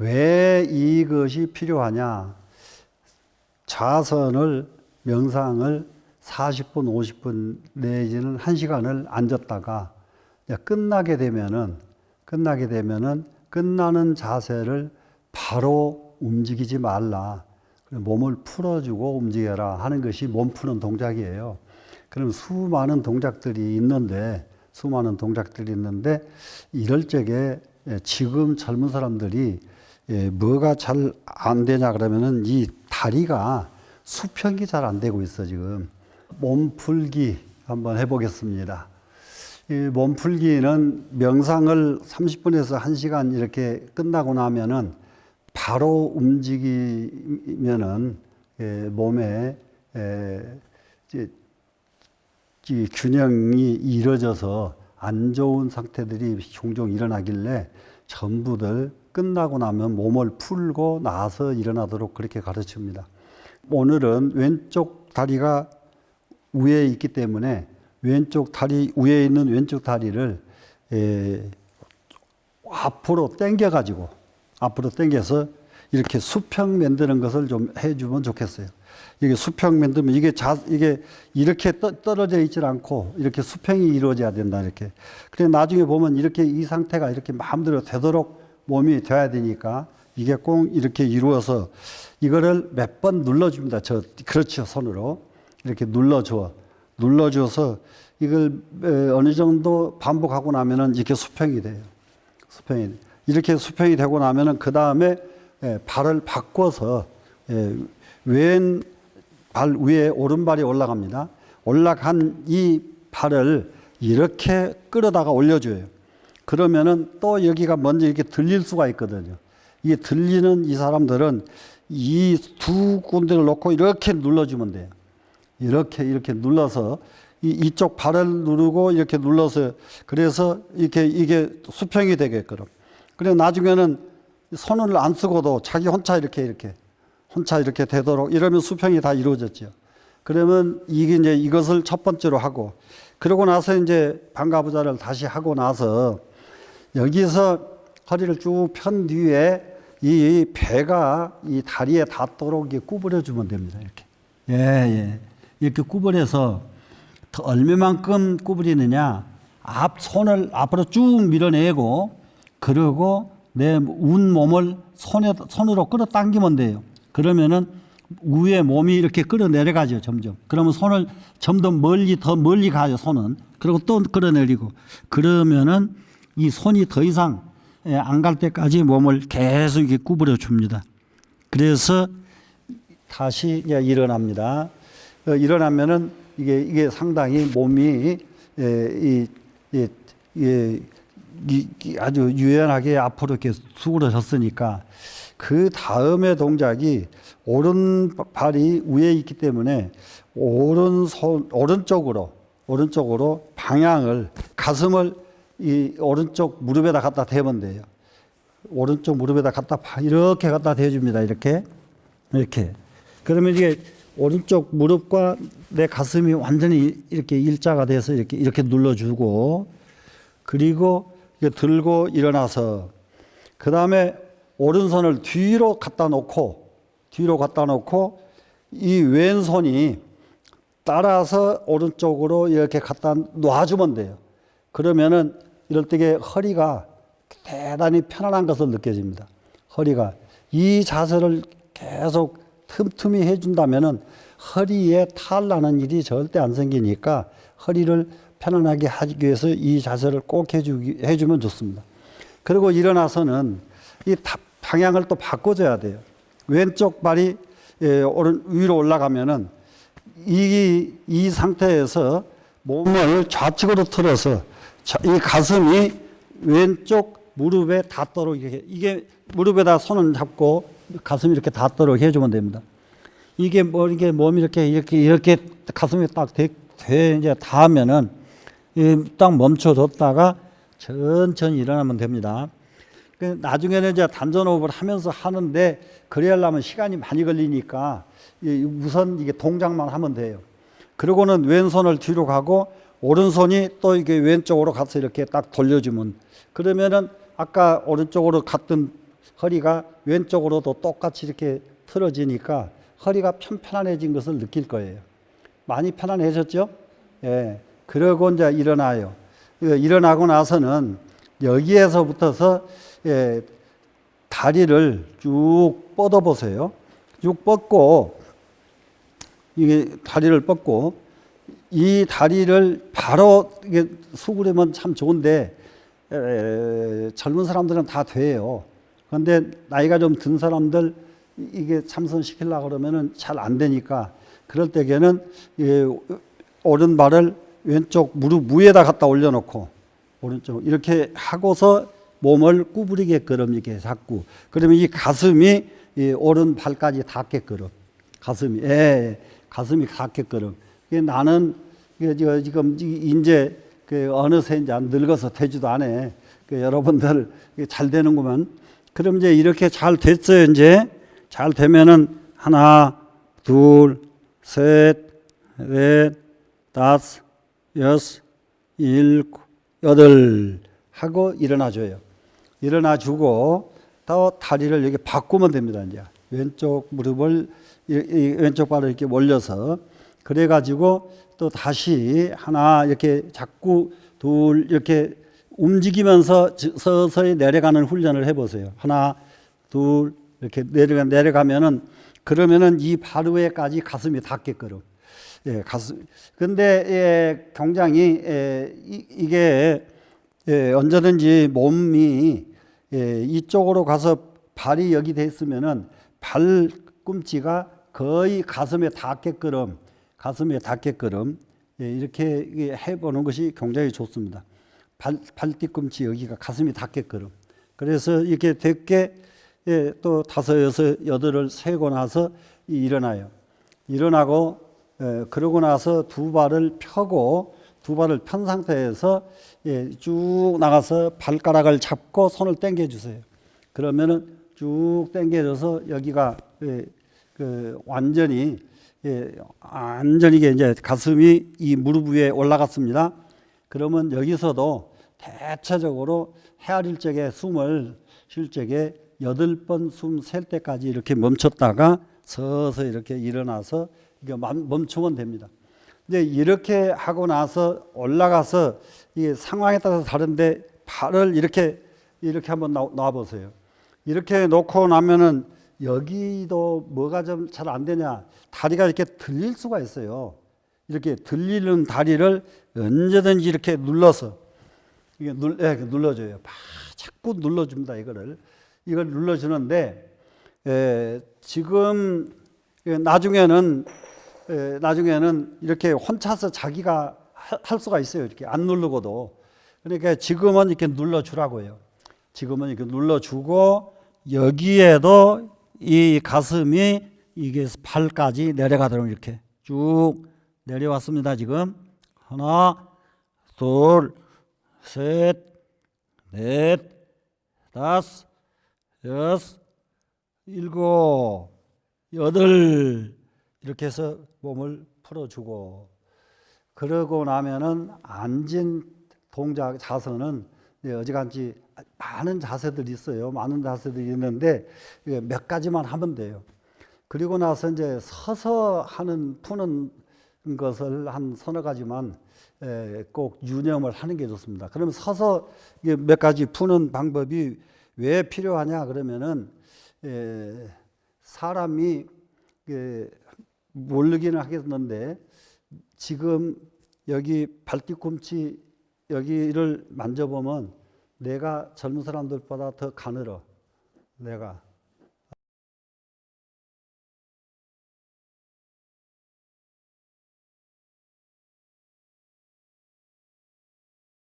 에, 왜 이것이 필요하냐? 자선을 명상을 40분, 50분 내지는 1시간을 앉았다가 끝나게 되면은 끝나게 되면은 끝나는 자세를 바로 움직이지 말라. 몸을 풀어주고 움직여라 하는 것이 몸 푸는 동작이에요. 그럼 수많은 동작들이 있는데 수많은 동작들이 있는데 이럴 적에 예, 지금 젊은 사람들이 예, 뭐가 잘 안 되냐 그러면은 이 다리가 수평이 잘 안 되고 있어 지금 몸 풀기 한번 해보겠습니다. 이 몸풀기는 명상을 30분에서 1시간 이렇게 끝나고 나면은 바로 움직이면은 예, 몸에 에, 이제 이 균형이 이루어져서 안 좋은 상태들이 종종 일어나길래 전부들 끝나고 나면 몸을 풀고 나서 일어나도록 그렇게 가르칩니다. 오늘은 왼쪽 다리가 위에 있기 때문에 왼쪽 다리 위에 있는 왼쪽 다리를 에, 앞으로 당겨 가지고 앞으로 당겨서 이렇게 수평 만드는 것을 좀 해주면 좋겠어요. 이게 수평 만들면 이게 자 이게 이렇게 떠, 떨어져 있질 않고 이렇게 수평이 이루어져야 된다 이렇게. 그래 나중에 보면 이렇게 이 상태가 이렇게 마음대로 되도록 몸이 돼야 되니까 이게 꼭 이렇게 이루어서 이거를 몇 번 눌러줍니다. 저 그렇죠 손으로 이렇게 눌러줘 눌러줘서 이걸 에, 어느 정도 반복하고 나면은 이렇게 수평이 돼요. 수평이 이렇게 수평이 되고 나면은 그 다음에 발을 바꿔서 예, 왼발 위에 오른발이 올라갑니다. 올라간 이 발을 이렇게 끌어다가 올려줘요. 그러면은 또 여기가 먼저 이렇게 들릴 수가 있거든요. 이게 들리는 이 사람들은 이 두 군데를 놓고 이렇게 눌러주면 돼요. 이렇게 이렇게 눌러서 이, 이쪽 발을 누르고 이렇게 눌러서 그래서 이렇게 이게 수평이 되게끔. 그래 나중에는 손을 안 쓰고도 자기 혼자 이렇게 이렇게 혼자 이렇게 되도록 이러면 수평이 다 이루어졌죠. 그러면 이게 이제 이것을 첫 번째로 하고 그러고 나서 이제 반가 부자를 다시 하고 나서 여기서 허리를 쭉 편 뒤에 이 배가 이 다리에 닿도록 구부려 주면 됩니다. 이렇게. 예, 예. 이렇게 구부려서 더 얼마만큼 구부리느냐 앞 손을 앞으로 쭉 밀어내고 그리고 내 운 몸을 손에 손으로 끌어당기면 돼요. 그러면은 위에 몸이 이렇게 끌어내려가죠 점점. 그러면 손을 점점 멀리 더 멀리 가요 손은. 그리고 또 끌어내리고 그러면은 이 손이 더 이상 예, 안갈 때까지 몸을 계속 이렇게 구부려 줍니다. 그래서 다시 일어납니다. 어, 일어나면은 이게 이게 상당히 몸이 예, 이, 이 아주 유연하게 앞으로 이렇게 수그러졌으니까 그 다음의 동작이 오른발이 위에 있기 때문에 오른손 오른쪽으로 오른쪽으로 방향을 가슴을 이 오른쪽 무릎에다 갖다 대면 돼요. 오른쪽 무릎에다 갖다 파- 이렇게 갖다 대줍니다. 이렇게 이렇게 그러면 이게 오른쪽 무릎과 내 가슴이 완전히 이렇게 일자가 돼서 이렇게 이렇게 눌러주고 그리고 들고 일어나서 그 다음에 오른손을 뒤로 갖다 놓고 뒤로 갖다 놓고 이 왼손이 따라서 오른쪽으로 이렇게 갖다 놔주면 돼요. 그러면은 이럴 때에 허리가 대단히 편안한 것을 느껴집니다. 허리가 이 자세를 계속 틈틈이 해준다면은 허리에 탈 나는 일이 절대 안 생기니까 허리를 편안하게 하기 위해서 이 자세를 꼭 해주기, 해주면 좋습니다. 그리고 일어나서는 이 타- 방향을 또 바꿔줘야 돼요. 왼쪽 발이 예, 오른 위로 올라가면은 이, 이 상태에서 몸을 좌측으로 틀어서 자- 이 가슴이 왼쪽 무릎에 닿도록 이렇게 이게 무릎에다 손을 잡고 가슴이 이렇게 닿도록 해주면 됩니다. 이게 뭐 이게 몸이 이렇게 이렇게 이렇게 가슴에 딱 대, 대 이제 닿으면은 이딱 멈춰뒀다가 천천히 일어나면 됩니다. 그 나중에는 이제 단전호흡을 하면서 하는데 그래야 하려면 시간이 많이 걸리니까 이 우선 이게 동작만 하면 돼요. 그러고는 왼손을 뒤로 가고 오른손이 또 이게 왼쪽으로 가서 이렇게 딱 돌려주면 그러면은 아까 오른쪽으로 갔던 허리가 왼쪽으로도 똑같이 이렇게 틀어지니까 허리가 편편안해진 것을 느낄 거예요. 많이 편안해졌죠? 예. 그러고 이제 일어나요. 이거 일어나고 나서는 여기에서부터서 예, 다리를 쭉 뻗어 보세요. 쭉 뻗고 이게 다리를 뻗고 이 다리를 바로 이게 수그리면 참 좋은데 에, 젊은 사람들은 다 돼요. 그런데 나이가 좀 든 사람들 이게 참선 시키려고 그러면은 잘 안 되니까 그럴 때에는 이 오른발을 왼쪽 무릎 위에다 갖다 올려놓고 오른쪽 이렇게 하고서 몸을 구부리게끔 이렇게 잡고 그러면 이 가슴이 이 오른발까지 닿게끔 가슴이 예, 가슴이 닿게끔 나는 지금 이- 이제 그 어느새 이제 안 늙어서 되지도 않아. 그 여러분들 잘 되는구만. 그럼 이제 이렇게 잘 됐어요. 이제 잘 되면은 하나, 둘, 셋, 넷, 다섯, 여섯, 일곱, 여덟 하고 일어나줘요. 일어나주고 또 다리를 이렇게 바꾸면 됩니다. 이제 왼쪽 무릎을 왼쪽 발을 이렇게 올려서 그래가지고 또 다시 하나 이렇게 자꾸 둘 이렇게 움직이면서 지- 서서히 내려가는 훈련을 해보세요. 하나, 둘 이렇게 내려가 내려가면은 그러면은 이발 위에까지 가슴이 닿게끔. 예, 가슴. 근데 예, 굉장히 예, 이, 이게 예, 언제든지 몸이 예, 이쪽으로 가서 발이 여기 돼 있으면은 발 꿈치가 거의 가슴에 닿게끔 가슴에 닿게끔 예, 이렇게 해보는 것이 굉장히 좋습니다. 발, 발 뒤꿈치 여기가 가슴이 닿게끔 그래서 이렇게 됐게 예, 또 다섯 여섯 여덟을 세고 나서 이- 일어나요. 일어나고 예, 그러고 나서 두 발을 펴고 두 발을 편 상태에서 예, 쭉 나가서 발가락을 잡고 손을 당겨 주세요. 그러면은 쭉 당겨져서 여기가 예, 그 완전히 예, 완전히 이제 가슴이 이 무릎 위에 올라갔습니다. 그러면 여기서도 대체적으로 헤아릴 적에 숨을 쉴 적에 여덟 번 숨 셀 때까지 이렇게 멈췄다가 서서 이렇게 일어나서 이게 멈- 멈추면 됩니다. 이제 이렇게 하고 나서 올라가서 이 상황에 따라서 다른데 발을 이렇게 이렇게 한번 놔, 놔 보세요. 이렇게 놓고 나면은 여기도 뭐가 좀 잘 안 되냐 다리가 이렇게 들릴 수가 있어요. 이렇게 들리는 다리를 언제든지 이렇게 눌러서 이게 눌, 예, 눌러줘요. 막 자꾸 눌러줍니다. 이거를 이걸 눌러주는데 에, 지금 예, 나중에는 에, 나중에는 이렇게 혼자서 자기가 하- 할 수가 있어요. 이렇게 안 누르고도 그러니까 지금은 이렇게 눌러주라고요. 지금은 이렇게 눌러주고 여기에도 이 가슴이 이게 발까지 내려가도록 이렇게 쭉 내려왔습니다. 지금 하나, 둘, 셋, 넷, 다섯, 여섯, 일곱, 여덟 이렇게 해서 몸을 풀어주고 그러고 나면은 앉은 동작 자세는 이제 어지간히 많은 자세들이 있어요. 많은 자세들이 있는데 몇 가지만 하면 돼요. 그리고 나서 이제 서서 하는 푸는 것을 한 서너 가지만 에, 꼭 유념을 하는 게 좋습니다. 그러면 서서 몇 가지 푸는 방법이 왜 필요하냐 그러면은 에, 사람이 그 모르기는 하겠는데 지금 여기 발뒤꿈치 여기를 만져보면 내가 젊은 사람들보다 더 가늘어. 내가